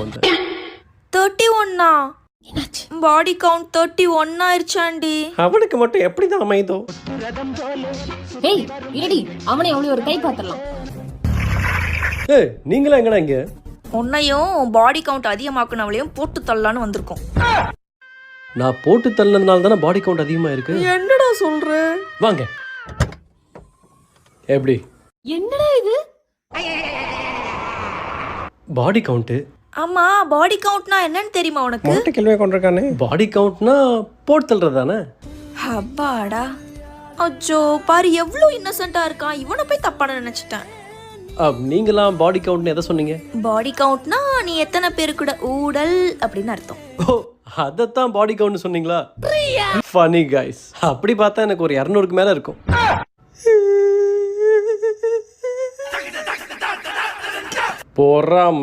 வந்தேன் தேர்ட்டி ஒன்னா body count thirty one ஆயிருச்சாண்டி. அவனுக்கு மட்டும் எப்படி தான் அமைதோ ஏய் இருடி அவனை அவளை ஒரு கை பார்த்துடலாம் ஏய் நீங்களா எங்கடா இங்க? உன்னையும் பாடி கவுண்ட் அதிகமாக்குனவளையும் போட்டு தள்ளலான்னு வந்திருக்கோம். நான் போட்டு தள்ளதுனால தானே பாடி கவுண்ட் அதிகமா இருக்கு என்னடா சொல்ற? வாங்க. எப்படி? என்னடா இது? பாடி கவுண்ட் ஆமா பாடி கவுண்ட்னா என்னன்னு தெரியுமா உனக்கு? மொட்டை கேள்வியை கொண்டிருக்கானே. பாடி கவுண்ட்னா போட்டு தள்ளுறது தானே அப்பாடா. அச்சோ பாரு எவ்வளோ இன்னசென்ட்டா இருக்கான். இவனை போய் தப்பான நினைச்சிட்டேன். அப், நீங்களாம் பாடி கவுண்ட்னு எதை சொன்னீங்க? பாடி கவுண்ட்னா நீ எத்தனை பேரு கூட ஊடல் அப்படின்னு அர்த்தம். ஓ அதைத்தான் பாடி கவுண்ட் சொன்னீங்களா? ஃபனி கைஸ் அப்படி பார்த்தா எனக்கு ஒரு இரநூறுக்கு மேல இருக்கும். பொறாம.